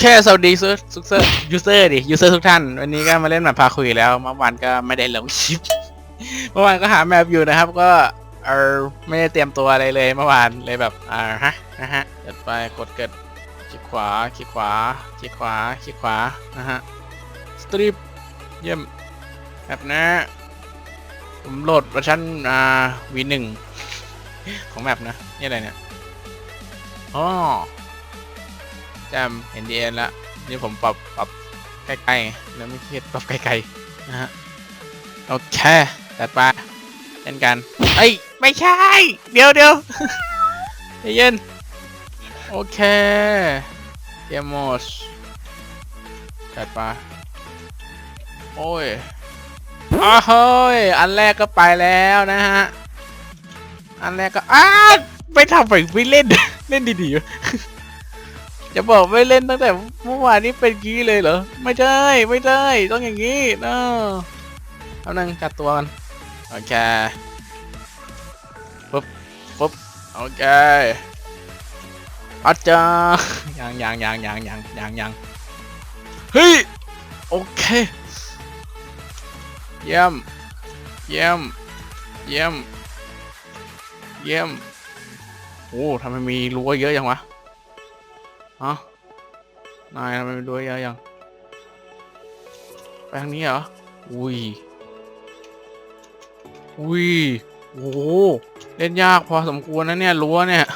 โอเคสวัสดีซูซูเซอร์ยูเซอร์ดิยูเซอร์ทุกท่าน วันนี้ก็มาเล่นแบบพาคุยแล้ว เมื่อวานก็ไม่ได้ลงคลิป เมื่อวานก็หาแมปอยู่นะครับ ก็เออไม่ได้เตรียมตัวอะไรเลยเมื่อวานเลยแบบอ่าฮะนะฮะเกิดไปกดเกิดคลิกขวาคลิกขวาคลิกขวาคลิกขวานะฮะสตรีปเยี่ยมแบบนะผมโหลดเวอร์ชันอ่าวีหนึ่งของแมปนะ นี่อะไรเนี่ยอ๋อ แจม NDN ละนี่ผมปรับปรับใกล้ๆแล้วไม่เคิดปรับไกลๆนะฮะโอเคแต่ไปเล่นกันเอ้ยไม่ใช่ เดี๋ยวเดี๋ยวเย็นโอเคเกมโมดจัดไปโอ้ยอ้าวเฮ้ยอันแรกก็ไปแล้วนะฮะ อันแรกก็อ้าไม่ทำไปไม่เล่น เล่นดีๆ จะบอกไม่เล่นตั้งแต่เมื่อวานนี้เป็นกี้เลยเหรอ ไม่ใช่ไม่ใช่ต้องอย่างนี้นะเอานั่งจัดตัวกันโอเคปุ๊บปุ๊บโอเคอาจารย์ยังยังยังยังยังยังยังเฮ้ยโอเคเยี่ยมเยี่ยมเยี่ยมเยี่ยมโอ้ทำไมมีรั้วเยอะจังวะ ฮะนายทำไมมันด้วยเยอะยังไปทางนี้เหรอ อุ้ย อุ้ย โอ้เล่นยากพอสมควรนะเนี่ยรั้วเนี่ย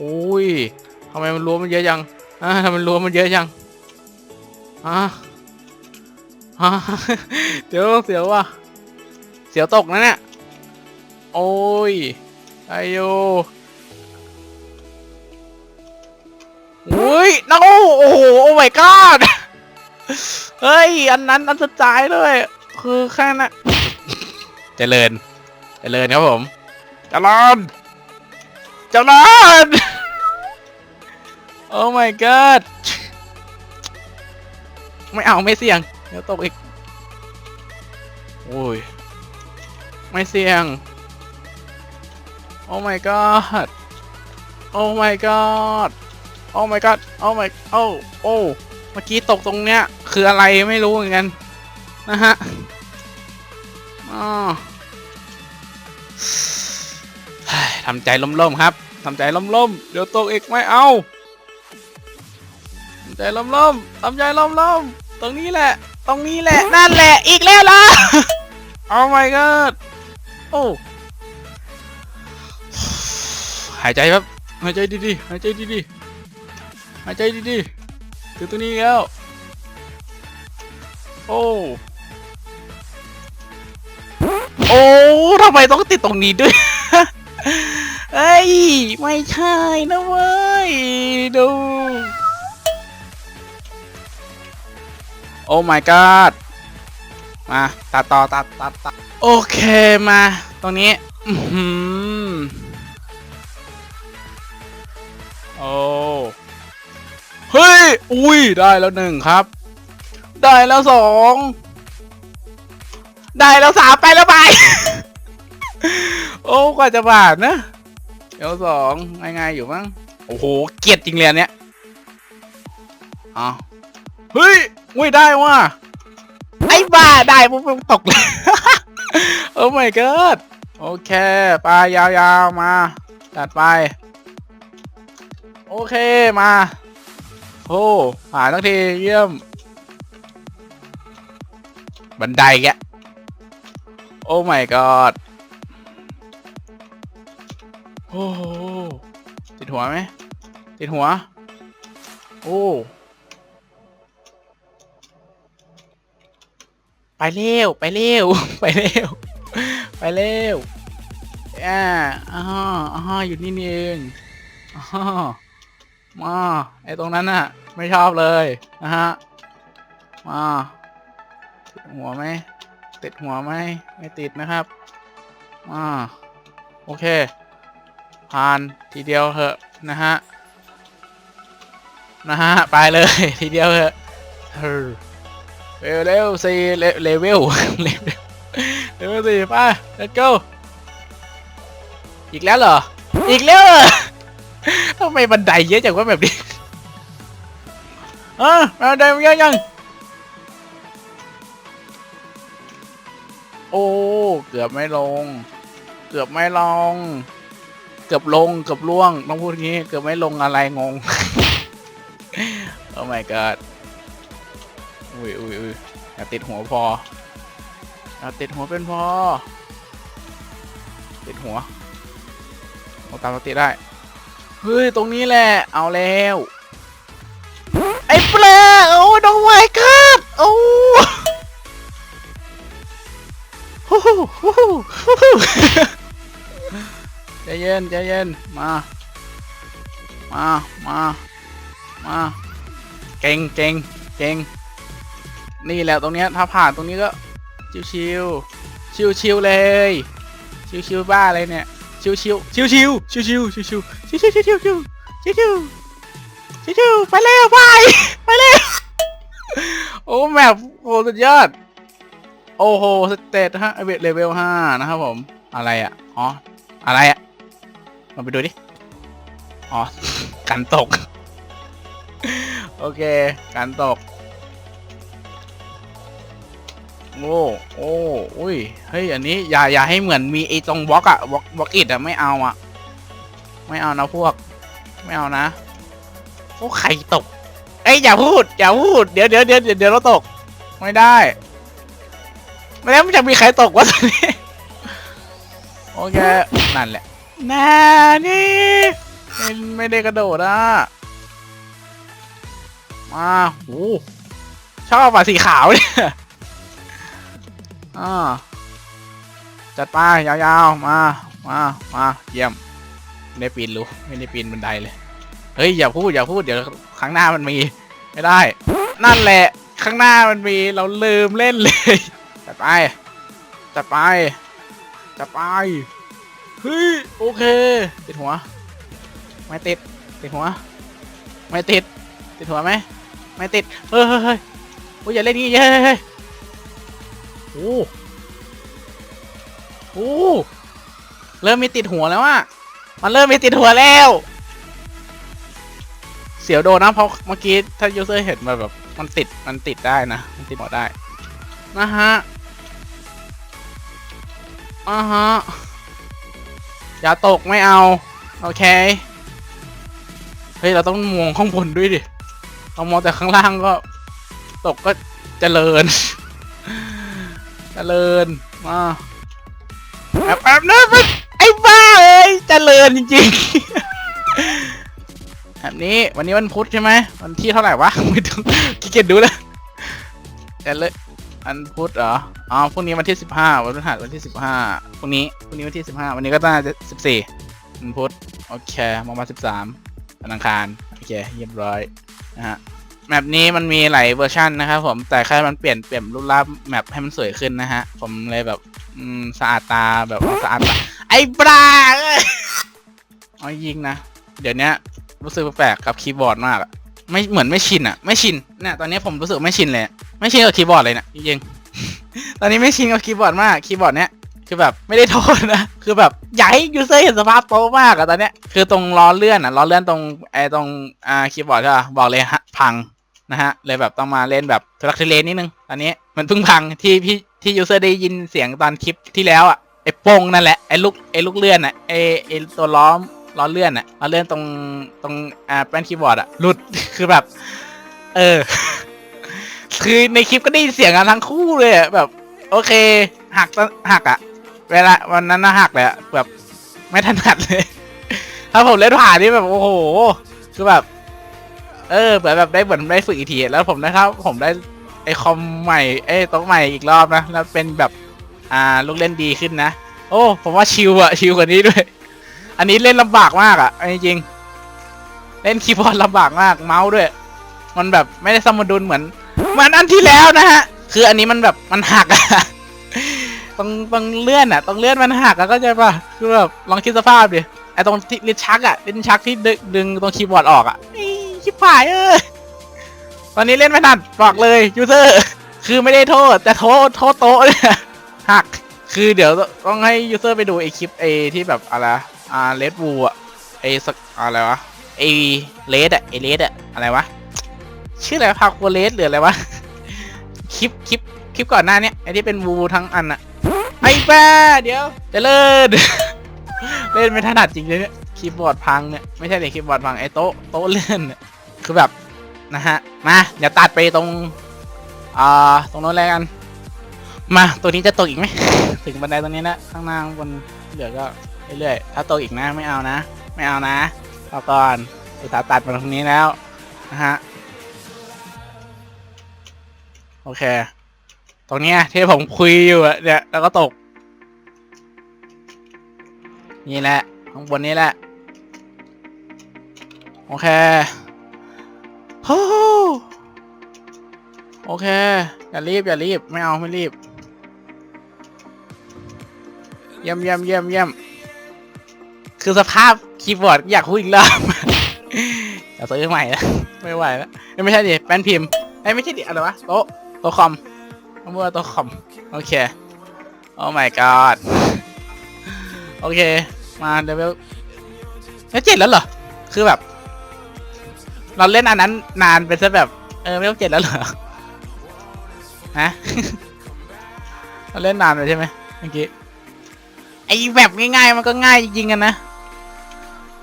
อุ้ยทำไมมันรั้วมันเยอะยังอ่าทำไมรั้วมันเยอะยังอ่าอ่าเดี๋ยวเสียวว่ะ เสียวตกนะเนี่ย โอ้ย ไอโยอุ้ยน้โอ้โอ้โห โอ้ my god เฮ้ย อันนั้นอันสุดท้ายเลย คือแค่นั้นเจริญ เจริญครับผมเจริญเจริญโอ้ my god ไม่เอาไม่เสี่ยง เดี๋ยวตกอีก โอ้ย ไม่เสี่ยง Oh my god Oh my god Oh my god Oh my โอ้โอ้เมื่อกี้ตกตรงเนี้ย คืออะไรไม่รู้เหมือนกัน นะฮะอ๋อทำใจล่มๆครับทำใจล่มๆเดี๋ยวตกอีกไม่เอาทำใจล่มๆทำใจล่มๆตรงนี้แหละ ตรงนี้แหละ นั่นแหละ อีกแล้วล่ะ Oh my god โอ้ หายใจครับ หายใจดีๆ หายใจดีๆ หายใจดีๆ ถึงตรงนี้แล้ว โอ้ โอ้ทำไมต้องติดตรงนี้ด้วยเอ้ย ไม่ใช่นะเว้ย ดู โอ้ my god มา ตัดต่อ ตัดตัดตัดโอเคมา ตรงนี้ อื โอ้เฮ้ย อุ้ย ได้แล้วหนึ่งครับ ได้แล้วสอง ได้แล้วสามไปแล้วไป โอ้ กว่าจะบาดนะเดี๋ยวสองง่ายๆอยู่มั้ง โอ้โห เกลียดจริงเลยอันเนี้ยเอ๋อเฮ้ย อุ้ย ได้ว่ะ ไอ้บ้า ได้ปุ๊บตกเลยโอ้ my god โอเคไปยาวๆมาจัดไป โอเคมาโอ้ผ่านทั้งทีเยี่ยม บันไดแกโอ้ my god โอ้หติดหัวไหมติดหัว โอ้ ไปเร็ว ไปเร็ว ไปเร็ว ไปเร็วอ่าอ๋ออ๋ออยู่นี่เองอ๋อ มาไอตรงนั้นน่ะ ไม่ชอบเลยนะฮะมาติดหัวไหมติดหัวไหมไม่ติดนะครับมาโอเค ผ่านทีเดียวเหอะนะฮะนะฮะไปเลยทีเดียวเหอะเร็วเร็วสี่เลเวลเลเวลเลเวลสี่ไป let's go อีกแล้วเหรอ อีกแล้วเหรอำไมบันไดเยอะจังว่าแบบนี้เออบันไดมันเยอะยังโอ้เกือบไม่ลง เกือบไม่ลง เกือบลงเกือบล่วงต้องพูดงี้ เกือบไม่ลงอะไรงงโอ้ my god อุ้ยอุ้ยอุ้ยอย่าติดหัวพออย่าติดหัวเป็นพอ ติดหัวเอาตามติได้ ฮ้ย ตรงนี้แหละ เอาแล้ว ไอ้ปลาโอ้น้องไม้ครับโอ้ฮู้ฮู้ฮู้ฮู้ฮู้ใจเย็นใจเย็น มา มา มา มา เก่งเก่งเก่งนี่แหละตรงเนี้ยถ้าผ่านตรงนี้ก็ ชิวชิวชิวๆเลย ชิวชิวบ้าอะไรเนี่ย ชิวชิวชิวชิวชิวชิวชิวชิวชิวชิวชิวชิวชิวชิวชิวชิวชิวไปแล้วไปไปแล้วโอ้แมปโอ้สุดยอดโอ้โหสเตตฮะเวทเลเวลห้านะครับผมอะไรอะอ๋ออะไรอะมาไปดูดิอ๋อกันตก โอเคกันตก โอ้โอ้อุ้ยเฮ้ยอันนี้อย่าอย่าให้เหมือนมีไอ้ตรงบล็อกอะบล็อกบล็อกอิดอะไม่เอาอะไม่เอานะพวก ไม่เอานะโอ้ไข่ตกเอ้ยอย่าพูดอย่าพูดเดี๋ยวเดี๋ยวเดี๋ยวเดี๋ยวเราตก ไม่ได้ไม่แล้วมันจะมีใครตกวะตอนนี้โอเคนั่นแหละน่านี่ไม่ไม่ได้กระโดดอะมาโอ้ชอบอะสีขาวเนี่ย อ่าจัดไปยาวๆ มา มา มา เยี่ยม ไม่ได้ปีนรู้ไม่ได้ปีนบันไดเลย เฮ้ย อย่าพูด อย่าพูด เดี๋ยวข้งหน้ามันมี ไม่ได้ นั่นแหละ ข้างหน้ามันมี เราลืมเล่นเลย จัดไป จัดไป จัดไป เฮ้ย โอเค ติดหัว ไม่ติด ติดหัว ไม่ติด ติดหัวไหม ไม่ติด เฮ้ยเฮ้ยเฮ้ยอย่าเล่นงี้เฮ้ย โอ้โหเริ่มมีติดหัวแล้วอะมันเริ่มมีติดหัวแล้ว เสียวโดนนะเพราะเมื่อกี้ถ้ายูเซอร์เห็นมาแบบมันติดมันติดได้นะ มันติดหัวได้ นะฮะอ่าฮะ อย่าตกไม่เอา โอเค เฮ้ย เราต้องมองข้างบนด้วยดิ เรามองแต่ข้างล่างก็ ตกก็เจริญ เจริญมาแอบแอบนะมันไอ้บ้าเอ้ยเจริญจริงๆแบบนี้วันนี้วันพุธใช่ไหมวันที่เท่าไหร่วะไม่ต้องขี้เกียจดูแล้วแต่เลยอันพุธเหรออ๋อพรุ่งนี้วันที่สิบห้าวันพฤหัสวันที่สิบห้าพรุ่งนี้พรุ่งนี้วันที่สิบห้าวันนี้ก็น่าจะสิบสี่วันพุธโอเคมองมาสิบสามวันอังคารโอเคเรียบร้อยนะฮะ แมปนี้มันมีหลายเวอร์ชันนะครับผมแต่แค่มันเปลี่ยนเปลี่ยนรูปลักษณ์แมปให้มันสวยขึ้นนะฮะ ผมเลยแบบอืมสะอาดตาแบบสะอาดตาไอ้ปลาเอ้ยเอายิงนะ เดี๋ยวนี้รู้สึกแปลกกับคีย์บอร์ดมากอะไม่เหมือนไม่ชินอะไม่ชินเนี่ยตอนนี้ผมรู้สึกไม่ชินเลย ไม่ชินกับคีย์บอร์ดเลยเนะจริงๆตอนนี้ไม่ชินกับคีย์บอร์ดมากคีย์บอร์ดเนี้ยคือแบบไม่ได้โทษนะ คือแบบอยากให้ยูเซอร์เห็นสภาพโป๊มากอะตอนเนี้ยคือตรงล้อเลื่อนอะล้อเลื่อนตรงไอ้ตรงอ่าคีย์บอร์ดใช่ปะบอกเลยฮะพัง นะฮะ เลยแบบต้องมาเล่นแบบทุลักทุเลนิดนึงตอนนี้มันเพิ่งพังที่พี่ที่ยูเซอร์ได้ยินเสียงตอนคลิปที่แล้วอะไอ้โป้งนั่นแหละไอ้ลูกไอ้ลูกเลื่อนอะไอ้ไอ้ตัวล้อมล้อเลื่อนอะล้อเลื่อนตรงตรงอ่าแป้นคีย์บอร์ดอะหลุด คือแบบ เออ คือในคลิปก็ได้ยินเสียงกันทั้งคู่เลยอะแบบ โอเค หักตอนหักอะ เวลาวันนั้นน่ะหักเลยอะแบบไม่ถนัดเลย ถ้าผมเล่นผ่านนี่แบบโอ้โห คือแบบ เออเหมือนแบบได้เหมือนได้ฝึกอีกทีแล้วผมได้ครับ ผมได้ไอคอมใหม่ไอโต๊ะใหม่อีกรอบนะแล้วเป็นแบบอ่าลูกเล่นดีขึ้นนะ โอ้ผมว่าชิลอะชิลกว่านี้ด้วย อันนี้เล่นลำบากมากอะเอาจริงเล่นคีย์บอร์ดลำบากมากเมาส์ด้วย มันแบบไม่ได้สมดุลเหมือนมือนอันที่แล้วนะฮะ คืออันนี้มันแบบมันหักอะตรงตรงเลื่อนอะตรงเลื่อนมันหักอะก็จะป่ะคือแบบลองคิดสภาพดิไอตรงที่ลิ้นชักอะลิ้นชักที่ดึงดึงตรงคีย์บอร์ดออกอะ ชิบหายเออตอนนี้เล่นไม่ทันบอกเลยยูเซอร์ คือไม่ได้โทษ แต่โทษโทษโต๊ะเนี่ยหัก คือเดี๋ยวต้องให้ยูเซอร์ไปดูไอคลิปไอที่แบบอะไรอ่าเลดวูอะไอสักอะไรวะไอเลสอะไอเลสอะอะไรวะชื่ออะไรพาโคเลสหรืออะไรวะคลิปคลิปคลิปก่อนหน้าเนี้ยไอที่เป็นวูทั้งอันอะไอ้บ้าเดี๋ยวจะเลิศเล่นไม่ถนัดจริงเลยเนี่ยคีย์บอร์ดพังเนี่ยไม่ใช่เลยคีย์บอร์ดพังไอโต๊ะโต๊ะเล่นเนี่ย คือแบบนะฮะ มาเดี๋ยวตัดไปตรงอ่าตรงโน้นแล้วกัน มาตัวนี้จะตกอีกไหม ถึงบันไดตรงนี้นะข้างหน้างบนเหลือก็เรื่อยๆถ้าตกอีกนะไม่เอานะ ไม่เอานะรอก่อนสุดท้ายตัดมาตรงนี้แล้วนะฮะโอเค ตรงเนี้ยที่ผมคุยอยู่อะเนี่ยแล้วก็ตก นี่แหละข้างบนนี้แหละ โอเค โอ้โอเค อย่ารีบ อย่ารีบ ไม่เอา ไม่รีบ เยี่ยมเยี่ยมเยี่ยมเยี่ยมคือสภาพคีย์บอร์ดอยากพูดอีกรอบอย่าซื้อใหม่แล้วไม่ไหวแล้ว ไม่ใช่ดิแป้นพิมพ์ไอ้ไม่ใช่ดิอะไรวะโต๊ะโต๊ะคอมเมื่อโต๊ะคอม โอเค โอ้ my god โอเค มาเลเวลแล้วเจ็ดแล้วเหรอ คือแบบ เราเล่นอันนั้นนานไปซะแบบ เออเลเวลเจ็ดแล้วเหรอฮะเราเล่นนานไปใช่ไหมเมื่อกี้ไอ้แบบง่ายๆมันก็ง่ายจริงๆกันนะ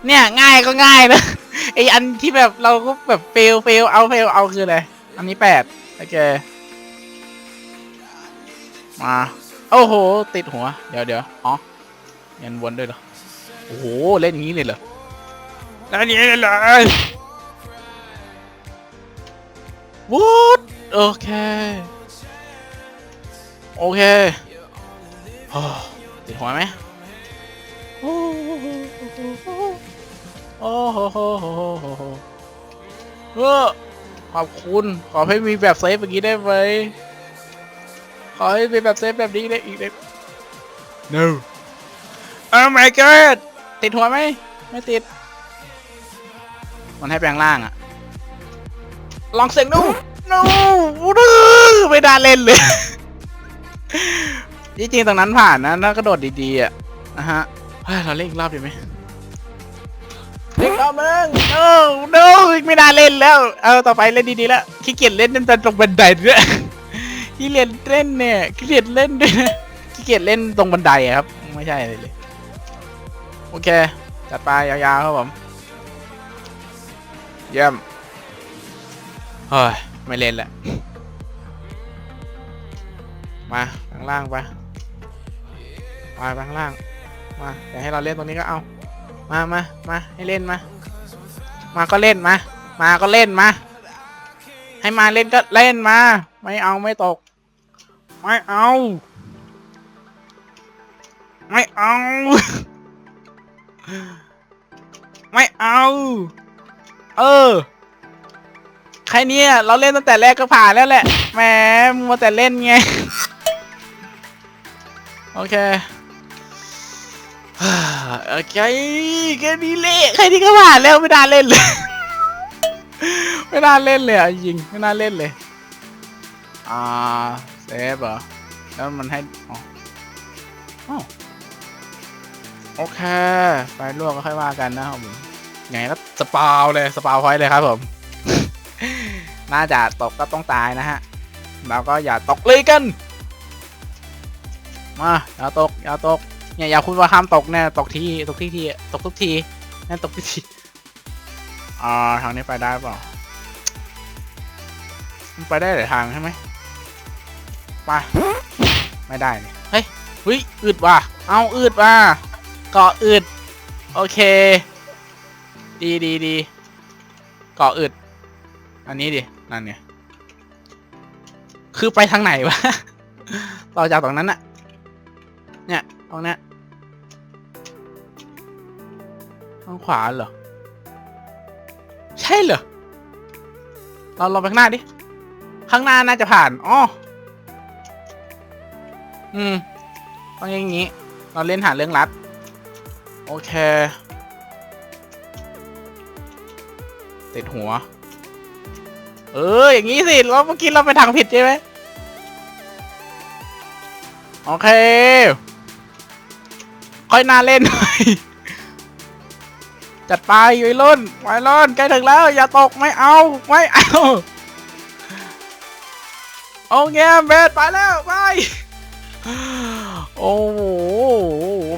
เนี่ยง่ายก็ง่ายนะไออันที่แบบเราก็แบบเฟลเฟลเอาเฟลเอาคืออะไรอันนี้แปดโอเคมาโอ้โห ติดหัว เดี๋ยวเดี๋ยวอ๋อยันวนด้วยเหรอโอ้โหเล่นอย่างนี้เลยเหรอเล่นอย่างนี้เลยเหรอ วูดโอเค โอเคติดหัวไหมโอ้โหโอ้โหโอ้โหโอ้โหเออขอบคุณ ขอให้มีแบบเซฟอย่างนี้ได้ไหมขอให้มีแบบเซฟแบบนี้ได้อีกได้ no oh my god ติดหัวไหม ไม่ติด มันให้แปลงร่างอะ ลองเสียงดู no ไม่ได้เล่นเลย จริงๆตรงนั้นผ่านนะถ้ากระโดดดีๆอะนะฮะเฮ้ยเราเล่นอีกรอบดีไหมเล่นรอบนึง no no ไม่น่าเล่นแล้ว เอาต่อไปเล่นดีๆแล้วขี้เกียจเล่นนั่นตรงบันไดด้วยขี้เกียจเล่นเนี่ยขี้เกียจเล่นด้วยนะขี้เกียจเล่นตรงบันไดอะครับ ไม่ใช่เลยเลย โอเค จัดไปยาวๆครับผม เยี่ยม เฮ้ย ไม่เล่นละ มาข้างล่างไปไปข้างล่าง มาแต่ให้เราเล่นตรงนี้ก็เอา มามามาให้เล่นมา มาก็เล่นมา มาก็เล่นมา ให้มาเล่นก็เล่นมา ไม่เอาไม่ตก ไม่เอา ไม่เอา ไม่เอา เออ ครเนี่ยเราเล่นตั้งแต่แรกก็ผ่านแล้วแหละแหมมัวแต่เล่นไง โอเคโอเคแค่นี้เละแค่นี้ก็ผ่านแล้วไม่น่าเล่นเลย ไม่น่าเล่นเลยอะจริงไม่น่าเล่นเลย อ่าเซฟเหรอแล้วมันให้อ๋อโอเค ไปลวกก็ค่อยว่ากันนะครับผมยังไงก็สปาวเลยสปาวพอยเลยครับผม น่าจะตกก็ต้องตายนะฮะเราก็อย่าตกเลยกัน มาอย่าตกอย่าตกเนี่ยอย่าคุณว่าห้ามตกเนี่ยตกทีตกที่ทีตกทุกทีนั่นตกทุกทีอ่าทางนี้ไปได้เปล่ามันไปได้หลายทางใช่ไหมไปไม่ได้นี่เฮ้ยเฮ้ยอืดว่ะเอาอืดว่ะเกาะอืดโอเค ดีดีดีเกาะอืดอันนี้ดิ นั่นเนี่ย คือไปทางไหนวะ ต่อจากตรงนั้นอะเนี่ย ตรงเนี้ยทางขวาเหรอ ใช่เหรอ เราลองไปข้างหน้าดิ ข้างหน้าน่าจะผ่านอ๋ออืม ต้องอย่างงี้ เราเล่นหาเรื่องรัด โอเค ติดหัว เอออย่างงี้สิเราเมื่อกี้เราไปทางผิดใช่ไหมโอเค ค่อยน่าเล่นหน่อยจัดไปวัยรุ่นวัยรุ่นใกล้ถึงแล้ว อย่าตกไม่เอา ไม่เอาโอเคเบสไปแล้วไปโอ้โห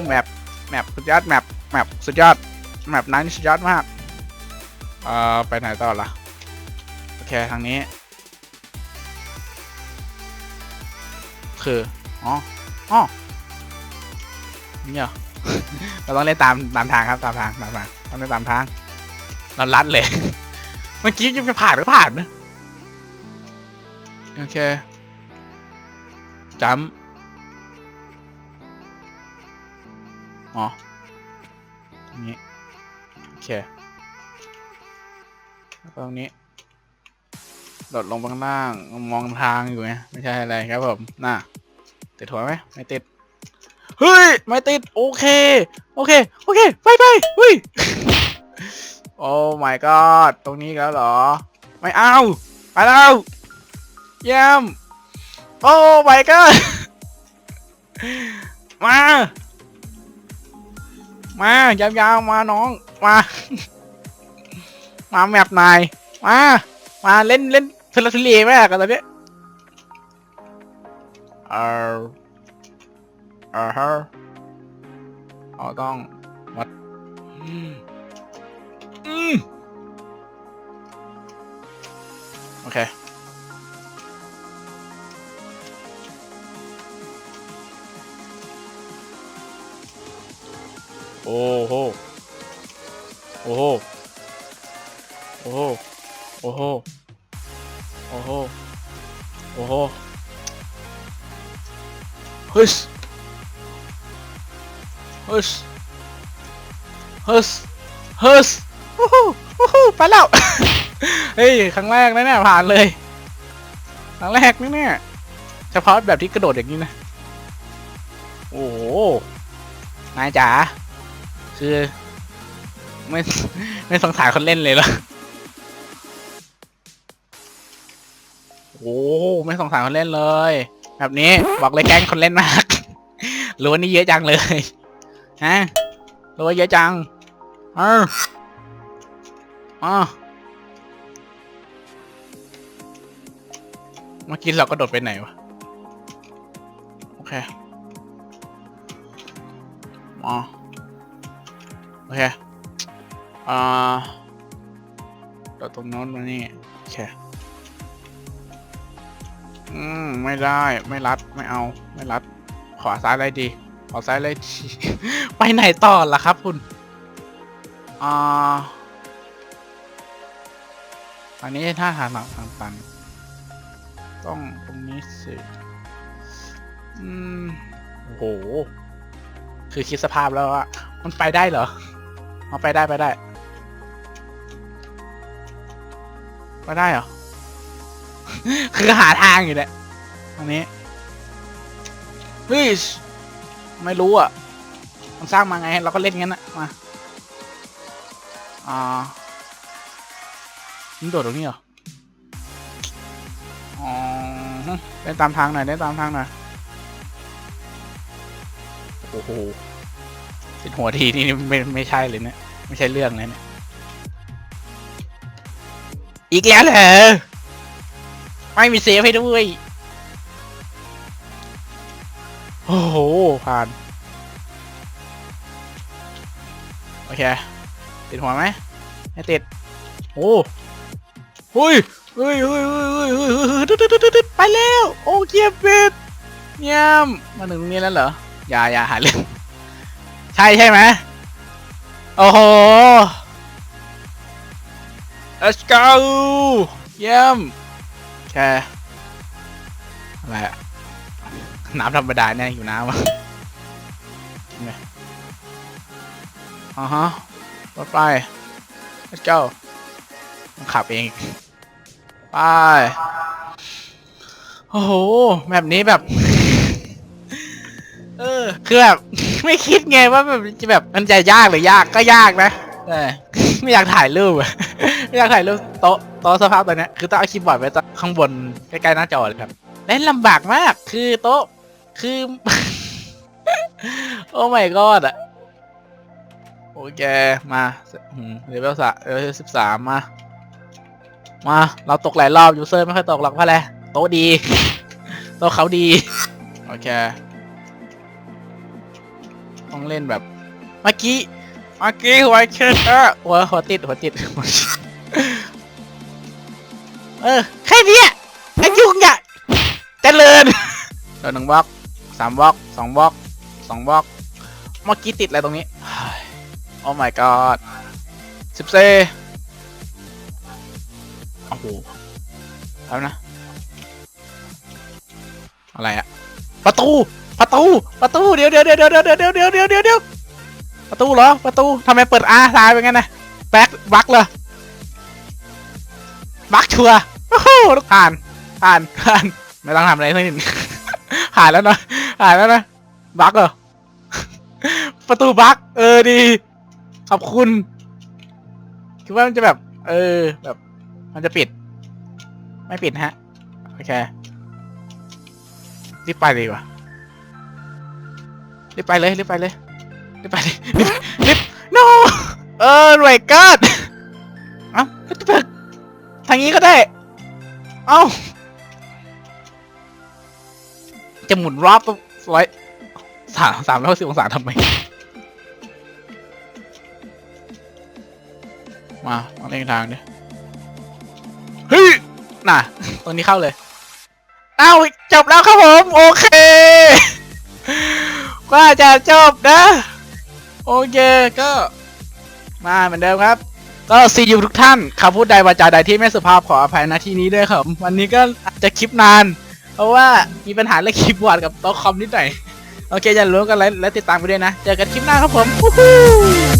แมปแมปสุดยอดแมปแมปสุดยอดแมปนั้นสุดยอดมาก เอ่อ ไปไหนต่อล่ะ อเคทางนี้ คือ อ๋อ อ๋อ นี่เหรอ เราต้องเล่นตามตามทางครับ ตามทางตามทางต้องเล่นตามทาง เราลัดเลย เมื่อกี้ยังจะผ่านก็ผ่านนะโอเคจำอ๋อตรงนี้ โอเคแล้วตรงนี้ ดดลงข้างล่าง มองทางอยู่ไงไม่ใช่อะไรครับผม น่ะ ติดหัวไหมไม่ติด เฮ้ย ไม่ติด โอเค โอเค โอเค ไปไปเฮ้ย โอ้ my god ตรงนี้แล้วเหรอ ไม่เอา ไปแล้วเยี่ยมโอ้ my god มา มายาวๆมาน้อง มา มาแมปนายมา มาเล่นเล่น ทเลทเลมากกันตอนนี้เอออ่าฮะเราต้องวัดอืมอืมโอเคโอ้โห โอ้โห โอ้โห โอ้โหโอ้โห โหเฮ้ยฮึสฮึสฮึสวู้ฮู้วู้ฮู้ไปแล้ว เฮ้ย ครั้งแรกนะเนี่ยผ่านเลย ครั้งแรกนะเนี่ยเฉพาะแบบที่กระโดดอย่างนี้นะ โอ้โห นายจ๋า คือ ไม่ ไม่สงสารคนเล่นเลยเหรอ ไม่สงสารคนเล่นเลย แบบนี้บอกเลยแกล้งคนเล่นมากรู้ว่านี่เยอะจังเลยฮะรู้ว่าเยอะจังเอออ๋อเมื่อกี้เราก็โดดไปไหนวะ โอเคอ๋อโอเค อ่าโดดตรงโน้นมานี่ โอเค อืมไม่ได้ไม่รัดไม่เอาไม่รัด ขอซ้ายอะไรดีขอซ้ายอะไรดี ไปไหนต่อล่ะครับคุณอ่าอันนี้ถ้าทางหลังทางตัน ต้องตรงนี้สิอืมโอ้โห คือคิดสภาพแล้วอะมันไปได้เหรอเอาไปได้ไปได้ ไปได้เหรอ คือหาทางอยู่แหละอันนี้เฮ้ยไม่รู้อะ มันสร้างมาไง เราก็เล่นงั้นนะมา อ่ามันโดดตรงนี้เหรออ๋อเล่นตามทางหน่อยเล่นตามทางหน่อยโอ้โหติดหัวทีนี่ไม่ไม่ใช่เลยเนี่ยไม่ใช่เรื่องเลยเนี่ยอีกแล้วเหรอ ไม่มีเซฟให้ด้วย โอ้โห ผ่าน โอเค ติดหัวไหมไม่ติด โอ้เฮ้ยเฮ้ยเฮ้ยเฮ้ยเฮ้ยเฮ้ยเฮ้ยไปแล้ว โอเคเป็ดเยี่ยมมาถึงตรงนี้แล้วเหรอ อย่าอย่าหาเรื่องใช่ใช่ไหมโอ้โห let's go เยี่ยม แค่อะไรอะน้ำธรรมดาเนี่ยอยู่น้ำอะไงอ่าฮะรถไฟ let's go ต้องขับเอง ไป โอ้โห แบบนี้แบบ เออ คือแบบ ไม่คิดไงว่าแบบจะแบบมันจะยากหรือยากก็ยากนะ เออ ไม่อยากถ่ายรูปอะ ไม่อยากถ่ายรูปโต๊ะโต๊ะสภาพตัวเนี้ยคือต้องเอาคีย์บอร์ดไว้ข้างบนใกล้ๆหน้าจอเลยครับเล่นลำบากมาก คือโต๊ะ คือ โอ้ my god อะโอเค มาเลเวลสะเลเวลสิบสามมา มา เราตกหลายรอบ ยูเซอร์ไม่ค่อยตกหรอกเพราะอะไรโต๊ะดี โต๊ะเขาดี โอเค ต้องเล่นแบบ เมื่อกี้ เมื่อกี้หัวเชิดเออหัวหัวติดหัวติด เออ แค่เนี้ยแค่ยุ่งอะเจริญเดี๋ยวหนึ่งบล็อกสามบล็อกสองบล็อกสองบล็อกเมื่อกี้ติดอะไรตรงนี้ โอ้ my god สิบเซโอ้โหแล้วนะ อะไรอะประตู ประตู ประตู เดี๋ยวเดี๋ยวเดี๋ยวเดี๋ยวเดี๋ยวเดี๋ยวเดี๋ยวเดี๋ยวเดี๋ยวเดี๋ยว ประตูเหรอ ประตูทำไมเปิดอาตายไปงั้นนะแบ็คบักเลยบักชัวร์โอ้โหผ่านผ่านผ่านไม่ต้องทำอะไรทั้งสิ้นผ่านแล้วเนะผ่านแล้วนะบักเหรอประตูบักเออดี ขอบคุณ คิดว่ามันจะแบบ เออ แบบ มันจะปิด ไม่ปิดฮะ โอเค รีบไปเลยดีกว่ะรีบไปเลยรีบไปเลย รีบไปเลยรีบรีบ no เออรวยกัดเอ้าแล้วจะไปทางนี้ก็ได้ เอ้า จะหมุนรอบร้อยสามสามร้อยสิบองศาทำไม มามาเล่นทางดิเฮ้ย น่ะ ตรงนี้เข้าเลย เอ้าจบแล้วครับผม โอเคว่าจะจบนะ โอเคก็มาเหมือนเดิมครับ ก็ซีอูทุกท่านคำพูดใดวาจาใดที่ไม่สุภาพขออภัยณที่นี้ด้วยครับ วันนี้ก็อาจจะคลิปนาน เพราะว่ามีปัญหาเรื่องคีย์บอร์ดกับโต๊ะคอมนิดหน่อย โอเคอย่าลืมกันไลค์และติดตามไปด้วยนะ เจอกันคลิปหน้าครับผมฮู้